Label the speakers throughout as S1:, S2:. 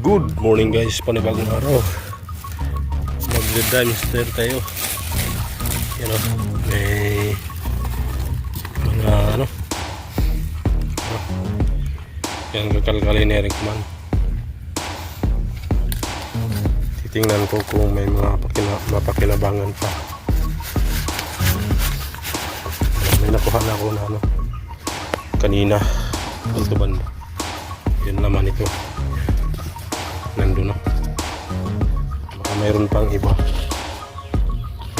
S1: Good morning guys, panibagong araw. Mag-dimister tayo. Yan o, may mga ano? Yan kakalkali ni Eric Man. Titingnan ko kung may mga pakina, pa. May nakuha na ako na ano Kanina. Banda. Yun naman ito nandun na baka mayroon pang iba.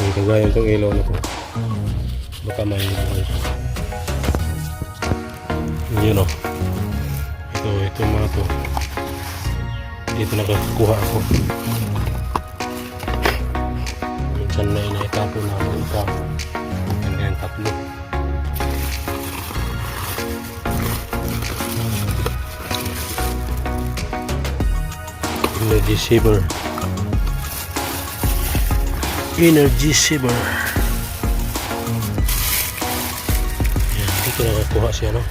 S1: Yung kagaya itong ilaw na to. Baka mayroon pang iba. Yun o ito ito mga to. Dito nakakuha ako. Minsan na inaitapo na ako. Itapo yan tatlo energy saver. Energy saver. Yan dito nakakuha siya no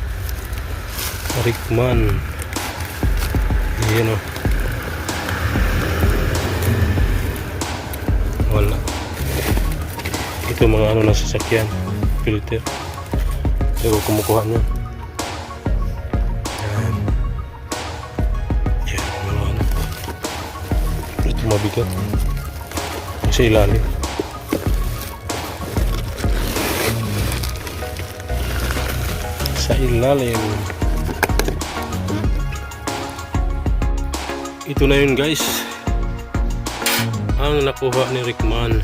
S1: Rickman. Yan o wala. Ito mga ano na sasakyan filter. Ito ko kumukuha niya mabigat. Sa ilalim. Sa ilalim. Ito na yun guys. Ang nakuha ni Rickman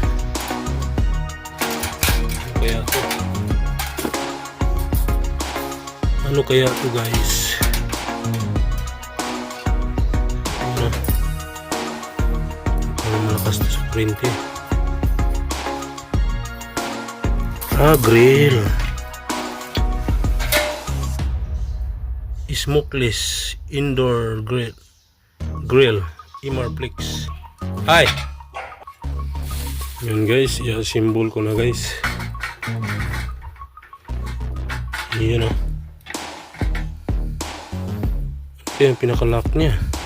S1: kaya to ano kaya to guys 20. Ah, grill. Smokeless indoor grill. Grill. Imarflix. Hi! Yan guys, yung symbol ko na guys. Yan o. Oh. Ito yung pinakalock niya.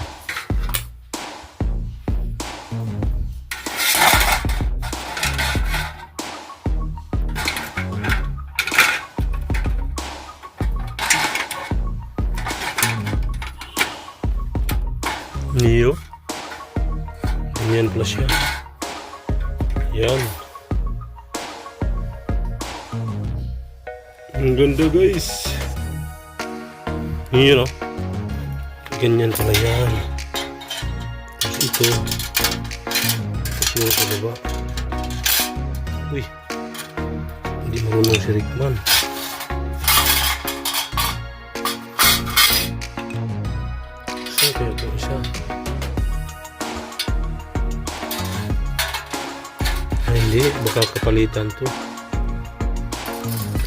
S1: Ang ganda guys. Niyo no. Ganyan pala yan. Tapos ito. Tapos yung sa baba. Uy. Hindi marunong si Rickman. Saan kaya ito isa? Ay, hindi. Baka kapalitan to.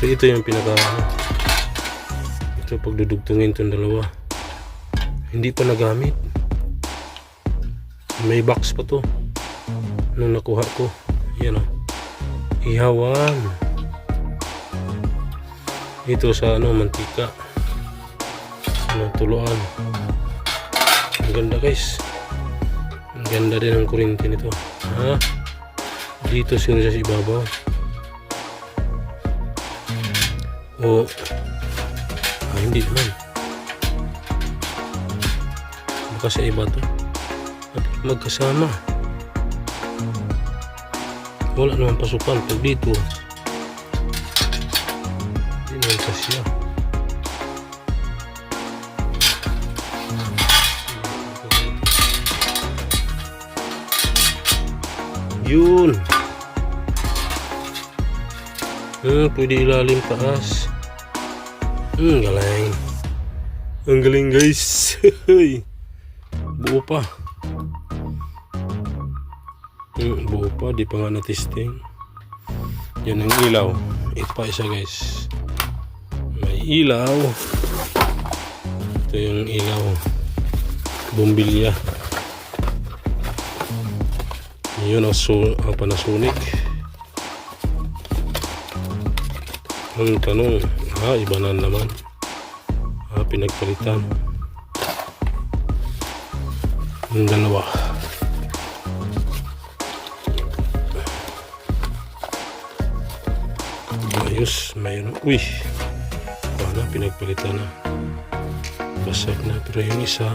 S1: So, ito yung pinaka... Ito, pagdudugtungin itong dalawa. Hindi pa nagamit. May box pa to. Nung nakuha ko. Yan o. Ihawan. Ito sa ano, mantika. Ano, tuluan. Ang ganda guys. Ang ganda din ang kurinti nito. Ha? Dito sila sa ibabaw. O ah, hindi naman. Baka sa iba to. Magkasama. Wala naman pasukan pag dito. Hindi naman kasya. Yun. Hmm, pwede ilalim taas. Hmm, galing. Ang galing guys. buo pa. Hmm, buo pa. Di pa nga na-testing. Yan ang ilaw. Ito pa isa guys. May ilaw. Ito yung ilaw. Bumbilya. Yun ang, su ang Panasonic. Ang tanong, ha, iba na naman. Ha, pinagpalitan. Yung dalawa. Ayos, mayroon. Uy! Paano, pinagpalitan na. Basag na. Pero yung isa,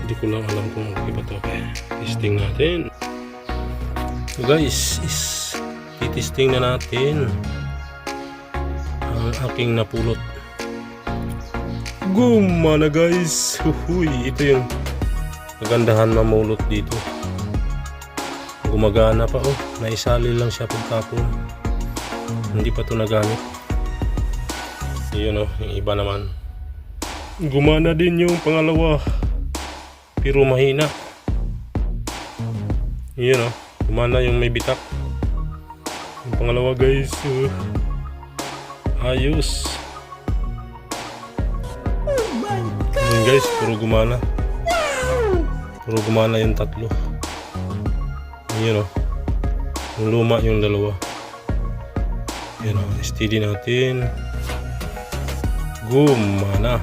S1: hindi ko lang alam kung ito. Okay, testing natin. So guys, is titesting na natin ang aking napulot. Gumana guys! Huhuy! Ito yung kagandahan mamulot dito. Gumagana pa oh. Naisali lang siya pagkapon. Hindi pa to nagamit. Yun oh, yung iba naman. Gumana din yung pangalawa. Pero mahina. Yun oh, gumana yung may bitak. Yung pangalawa guys. uh, ayos. Yun guys, puro gumana. Puro gumana yung tatlo. Yun o. Yung luma yung dalawa. Yun o. Steady natin. Gumana.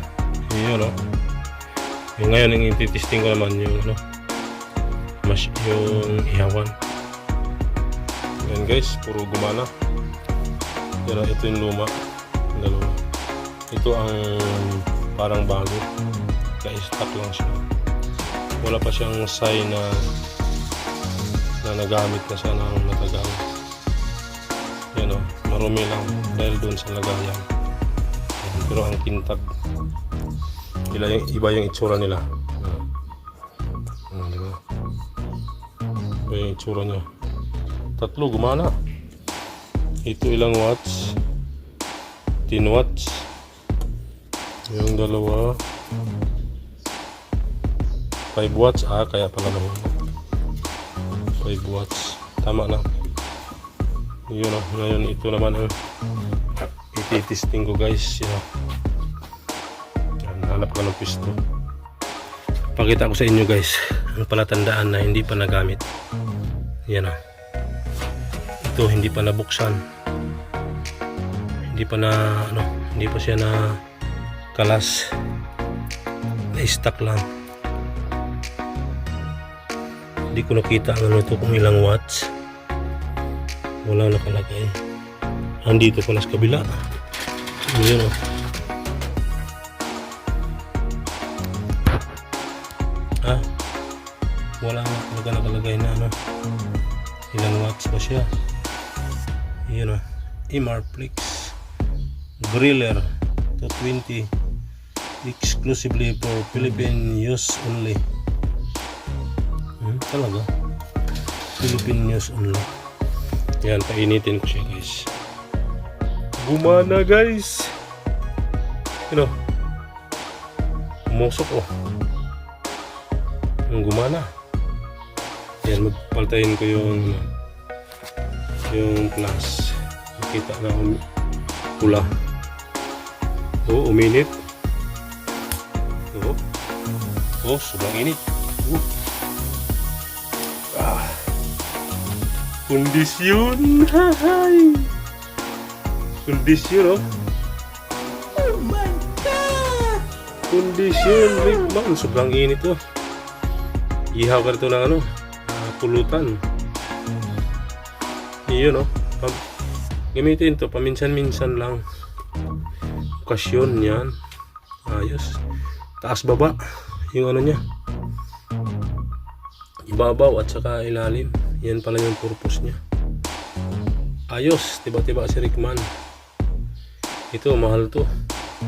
S1: Yun o. Yung ngayon, yung ititesting ko naman yung ano. Mas yung ihawan. Yan guys, puro gumana. Yan o, ito yung luma. Dalawa. Ito ang parang bago. Na-stock lang siya. Wala pa siyang sign na na nagamit na siya ng matagal. Yan o, marumi lang dahil doon sa lagayan. Yan, Pero ang kintab, iba yung, iba yung itsura nila. Yan. Yan, di ba? Iba yung itsura niya. Tatlo, gumana. Ito ilang watts? 10 watts. Yung dalawa? 5 watts? Ah kaya pala mahulog 5 watts. Tama na. Yun ah ngayon ito naman ang ititesting ko guys. Yan yan hanap ko ng pisto pakita ko sa inyo guys. Ang palatandaan na hindi pa nagamit. Yan ah ito hindi pa nabuksan hindi pa na ano hindi pa siya na kalas. Na stock lang. Hindi ko nakita ang ano ito kung ilang watts. Wala nakalagay. Andito pala sa kabila. Yun o ah wala na talaga nakalagay na ano. Ilang watts ba siya? Yun o Imarflix Griller 220 exclusively for Philippine use only Hmm, talaga. Philippine news only. Yan, painitin ko siya guys. Gumana guys. You know. Umusok oh. Ang gumana. Yan, magpaltayin ko yung yung plus. Nakita na pula. Oh, uminit. Oh. Oh, sobrang init. Oh. Kondisyon. Hay. Kondisyon, oh.
S2: Oh my God!
S1: Kondisyon, Rickman. Sobrang init, oh. Ihaw ka rito ng ano, ah, pulutan. Iyon, oh. Pam gamitin to, paminsan-minsan lang. Okasyon yan. Ayos. Taas baba. Yung ano niya. Ibabaw at saka ilalim. Yan pala yung purpose niya. Ayos, tiba-tiba si Rickman. Ito, mahal to.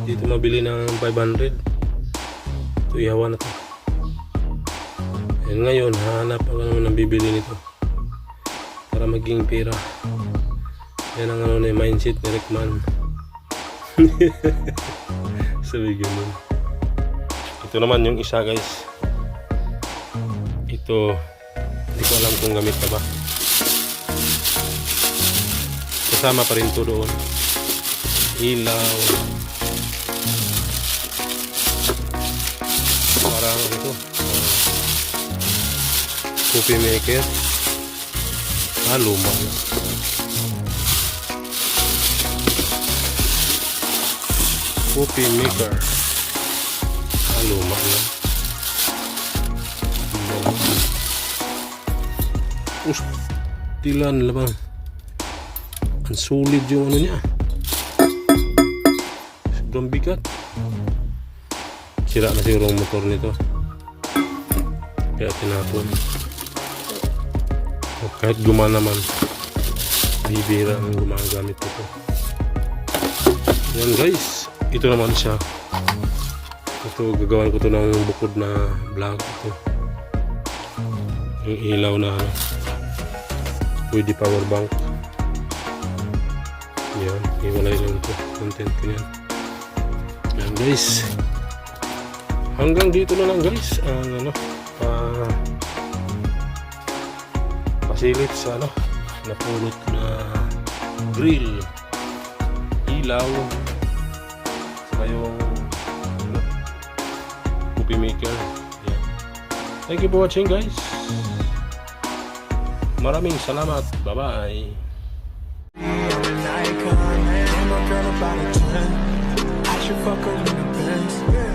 S1: Dito mabili ng 500. Ito, ihawa na to. Yan ngayon, hanap ako naman ng bibili nito. Para maging pera. Yan ang ano na mindset ni Rickman. Sabi ganun. Ito naman yung isa guys. Ito, hindi ko alam kung gamit na ba. Kasama pa rin to doon. Ilaw. Parang ano to. ah, coffee maker. Ah, luma. Coffee maker. Ah, luma na. Us, tilan labang. Ang solid yung ano niya. Sobrang bigat. Sira na siguro ang motor nito. Kaya tinapon. O kahit guma naman. Bibira ang gumagamit ito. Yan guys ito naman siya. Ito, gagawan ko to ng bukod na vlog. Ito. Yung ilaw na ano, pwede power bank. Yan, iwalay lang ito. Content ko yan. Yan guys. Hanggang dito na lang guys. Ang ano, ah, pasilip sa ano, napulot na grill, ilaw, saka yung ano, maker. Yan. Thank you for watching guys. Maraming salamat.
S3: A 10. I should fuck her in the Benz.